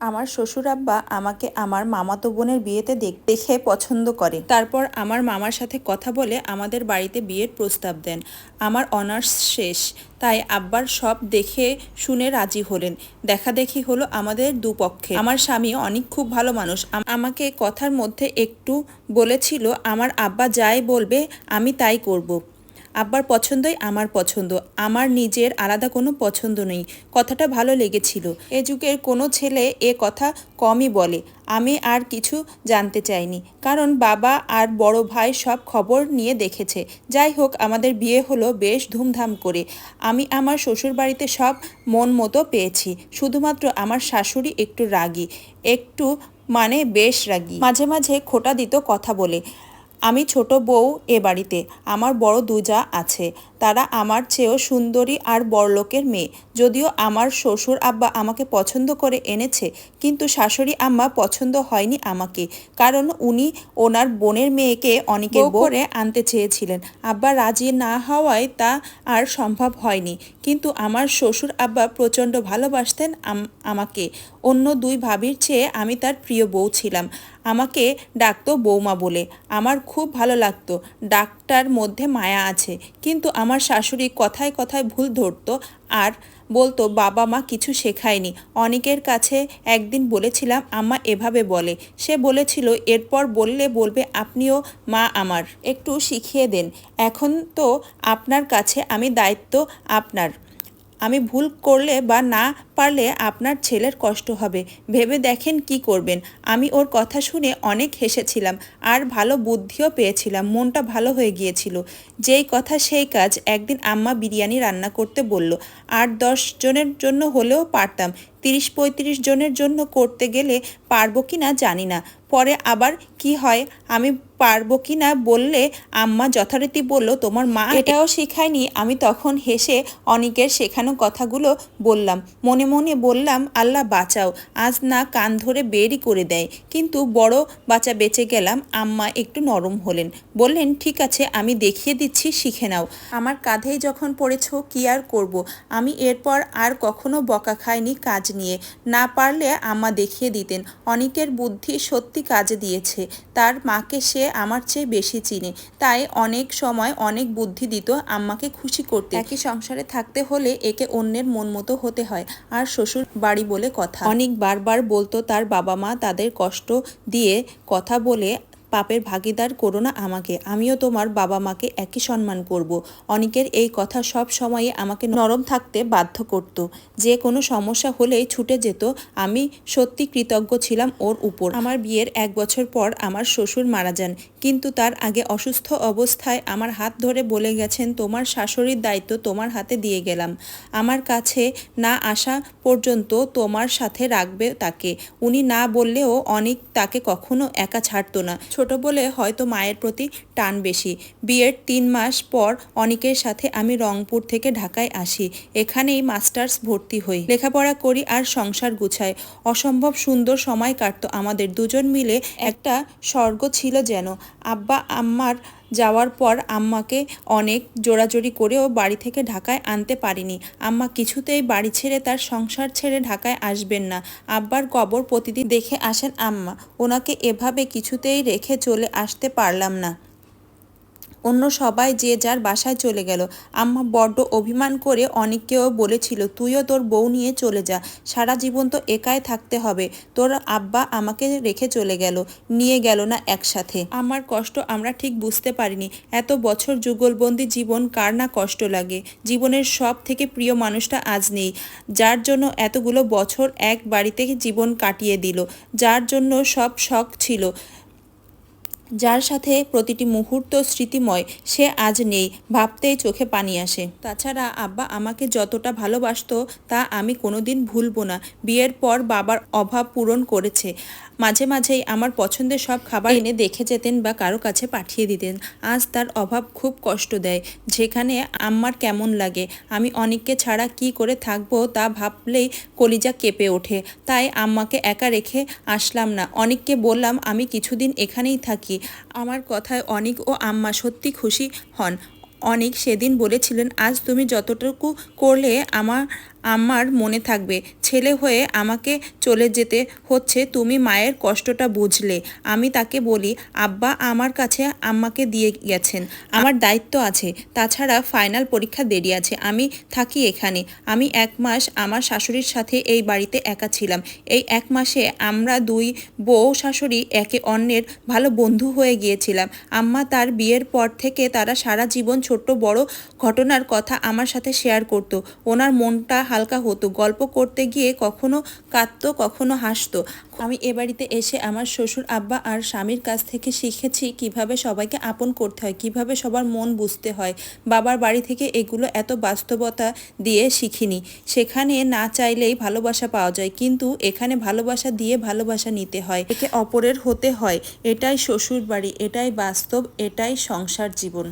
আমার শ্বশুর আব্বা আমাকে আমার মামাতো বোনের বিয়েতে দেখ- পছন্দ করে। তারপর আমার মামার সাথে কথা বলে আমাদের বাড়িতে বিয়ের প্রস্তাব দেন। আমার অনার্স শেষ, তাই আব্বার সব দেখে শুনে রাজি হলেন। দেখা দেখি হলো আমাদের দুপক্ষে। আমার স্বামী অনেক খুব ভালো মানুষ। আমাকে কথার মধ্যে একটু বলেছিল, আমার আব্বা যাই বলবে, আমি তাই করব। আব্বার পছন্দই আমার পছন্দ। আমার নিজের আলাদা কোনো পছন্দ নেই। কথাটা ভালো লেগেছিল। এ যুগের কোনো ছেলে এ কথা কমই বলে। আমি আর কিছু জানতে চাইনি। কারণ বাবা আর বড় ভাই সব খবর নিয়ে দেখেছে। যাই হোক, আমাদের বিয়ে হলো বেশ ধুমধাম করে। আমি আমার শ্বশুর বাড়িতে সব মন মতো পেয়েছি। শুধুমাত্র আমার শাশুড়ি একটু রাগী। একটু মানে বেশ রাগী। মাঝে মাঝে খোটা দিত কথা বলে। আমি ছোট বউ এ বাড়িতে আমার বড় দুজা আছে তারা আমার চেয়েও সুন্দরী আর বড়লোকের মেয়ে। যদিও আমার শ্বশুর আব্বা আমাকে পছন্দ করে এনেছে কিন্তু শাশুড়ি আম্মা পছন্দ হয়নি আমাকে কারণ উনি ওনার বোনের মেয়েকে অনেকের বউ করে আনতে চেয়েছিলেন। আব্বা রাজি না হওয়ায় তা আর সম্ভব হয়নি কিন্তু আমার শ্বশুর আব্বা প্রচণ্ড ভালোবাসতেন আম- আমাকে। অন্য দুই ভাবির চেয়ে আমি তার প্রিয় বউ ছিলাম। আমাকে ডাকতো বৌমা বলে। আমার খুব ভালো লাগতো। ডাকটার মধ্যে মায়া আছে। কিন্তু আমার শাশুড়ি কথায় কথায় ভুল ধরতো আর বলতো, বাবা মা কিছু শেখায়নি। অনেকের কাছে একদিন বলেছিলাম, আম্মা এভাবে বলে। সে বলেছিল, এরপর বললে বলবে, আপনিও মা আমার। একটু শিখিয়ে দেন। এখন তো আপনার কাছে আমি দায়িত্ব আপনার। আমি ভুল করলে বা না পারলে আপনার ছেলের কষ্ট হবে। ভেবে দেখেন কি করবেন। আমি ওর কথা শুনে অনেক হেসেছিলাম আর ভালো বুদ্ধিও পেয়েছিলাম, মনটা ভালো হয়ে গিয়েছিল। যেই কথা সেই কাজ একদিন আম্মা বিরিয়ানি রান্না করতে বলল, আট দশ জনের জন্য হলেও পারতাম, তিরিশ পঁয়ত্রিশ জনের জন্য করতে গেলে পারব কি না জানি না। পরে আবার কি হয়, আমি পারব কি না বললে আম্মা যথারীতি বলল, তোমার মা এটাও শেখায়নি। আমি তখন হেসে অনেকের শেখানো কথাগুলো বললাম। মনে মনে বললাম, আল্লাহ বাঁচাও, আজ না কান ধরে বেরই করে দেয়। কিন্তু বড় বাচ্চা বেঁচে গেলাম, আম্মা একটু নরম হলেন। বললেন, ঠিক আছে, আমি দেখিয়ে দিচ্ছি, শিখে নাও। আমার কাঁধেই যখন পড়েছ, কি আর করব? আমি এরপর আর কখনো বকা খাইনি কাজ নিয়ে। না পারলে আম্মা দেখিয়ে দিতেন। অনেকের বুদ্ধি সত্যি কাজে দিয়েছে। তার মাকে সে আমার চেয়ে বেশি চিনে। তাই অনেক সময় অনেক বুদ্ধি দিত আম্মাকে খুশি করতে। একই সংসারে থাকতে হলে একে অন্যের মন মতো হতে হয়। আর শ্বশুর বাড়ি বলে কথা। অনেক বারবার বলতো তার বাবা মা তাদের কষ্ট দিয়ে কথা বলে পাপের ভাগিদার করো না আমাকে, আমিও তোমার বাবা মাকে একই সম্মান করব। অনেকের এই কথা সব সময়ে আমাকে নরম থাকতে বাধ্য করত। যে কোনো সমস্যা হলেই ছুটে যেত, আমি সত্যি কৃতজ্ঞ ছিলাম ওর উপর আমার বিয়ের এক বছর পর আমার শ্বশুর মারা যান, কিন্তু তার আগে অসুস্থ অবস্থায় আমার হাত ধরে বলে গেছেন, তোমার শাশুড়ির দায়িত্ব তোমার হাতে দিয়ে গেলাম আমার কাছে না আসা পর্যন্ত তোমার সাথে রাখবে তাকে উনি না বললেও অনেক তাকে কখনো একা ছাড়তো না ছোট বলে হয়তো মায়ের প্রতি টান বেশি। বিয়ের তিন মাস পর অনিকের সাথে আমি রংপুর থেকে ঢাকায় আসি। এখানেই মাস্টার্স ভর্তি হই। লেখাপড়া করি আর সংসার গুছাই। অসম্ভব সুন্দর সময় কাটতো আমাদের দুজন মিলে। একটা স্বর্গ ছিল যেন। আব্বা, আম্মার যাওয়ার পর আম্মাকে অনেক জোরাজোরি করেও বাড়ি থেকে ঢাকায় আনতে পারিনি। আম্মা কিছুতেই বাড়ি ছেড়ে তার সংসার ছেড়ে ঢাকায় আসবেন না। আব্বার কবর প্রতিদিন দেখে আসেন আম্মা। ওনাকে এভাবে কিছুতেই রেখে চলে আসতে পারলাম না। অন্য সবাই যে যার বাসায় চলে গেল। আম্মা বড্ড অভিমান করে অনেককেও বলেছিল, তুইও তোর বউ নিয়ে চলে যা, সারা জীবন তো একাই থাকতে হবে। তোর আব্বা আমাকে রেখে চলে গেল, নিয়ে গেল না একসাথে। আমার কষ্ট আমরা ঠিক বুঝতে পারিনি। এত বছর যুগলবন্দি জীবন কার না কষ্ট লাগে? জীবনের সব থেকে প্রিয় মানুষটা আজ নেই, যার জন্য এতগুলো বছর এক বাড়িতে জীবন কাটিয়ে দিল, যার জন্য সব শখ ছিল। যার সাথে প্রতিটি মুহূর্ত স্মৃতিময়, সে আজ নেই, ভাবতেই চোখে পানি আসে। তাছাড়া আব্বা আমাকে যতটা ভালোবাসত, তা আমি কোনোদিন ভুলবো না। বিয়ের পর বাবার অভাব পূরণ করেছে। মাঝে মাঝেই আমার পছন্দের সব খাবার এনে দেখে যেতেন বা কারও কাছে পাঠিয়ে দিতেন। আজ তার অভাব খুব কষ্ট দেয়। যেখানে আম্মার কেমন লাগে, আমি অনেককে ছাড়া কি করে থাকব তা ভাবলেই কলিজা কেঁপে ওঠে। তাই আম্মাকে একা রেখে আসলাম না। অনেককে বললাম, আমি কিছুদিন এখানেই থাকি। আমার কথায় অনেক ও আম্মা সত্যি খুশি হন। অনেক সেদিন বলেছিলেন, আজ তুমি যতটুকু করলে আমার আমার মনে থাকবে। ছেলে হয়ে আমাকে চলে যেতে হচ্ছে, তুমি মায়ের কষ্টটা বুঝলে। আমি তাকে বলি, আব্বা আমার কাছে আম্মাকে দিয়ে গেছেন। আমার দায়িত্ব আছে। তাছাড়া ফাইনাল পরীক্ষা দেরি আছে। আমি থাকি এখানে। আমি এক মাস আমার শাশুড়ির সাথে এই বাড়িতে একা ছিলাম। এই এক মাসে আমরা দুই বউ শাশুড়ি একে অন্যের ভালো বন্ধু হয়ে গিয়েছিলাম। আম্মা তার বিয়ের পর থেকে তারা সারা জীবন ছোট্ট বড় ঘটনার কথা আমার সাথে শেয়ার করতো। ওনার মনটা হালকা হতো। গল্প করতে গিয়ে কখনো কাঁদতো, কখনো হাসতো। আমি এ বাড়িতে এসে আমার শ্বশুর, আব্বা আর স্বামীর কাছ থেকে শিখেছি কীভাবে সবাইকে আপন করতে হয়, কীভাবে সবার মন বুঝতে হয়। বাবার বাড়ি থেকে এগুলো এত বাস্তবতা দিয়ে শিখিনি। সেখানে না চাইলেই ভালোবাসা পাওয়া যায়, কিন্তু এখানে ভালোবাসা দিয়ে ভালোবাসা নিতে হয়। একে অপরের হতে হয়, এটাই শ্বশুর বাড়ি এটাই বাস্তব, এটাই সংসার জীবন।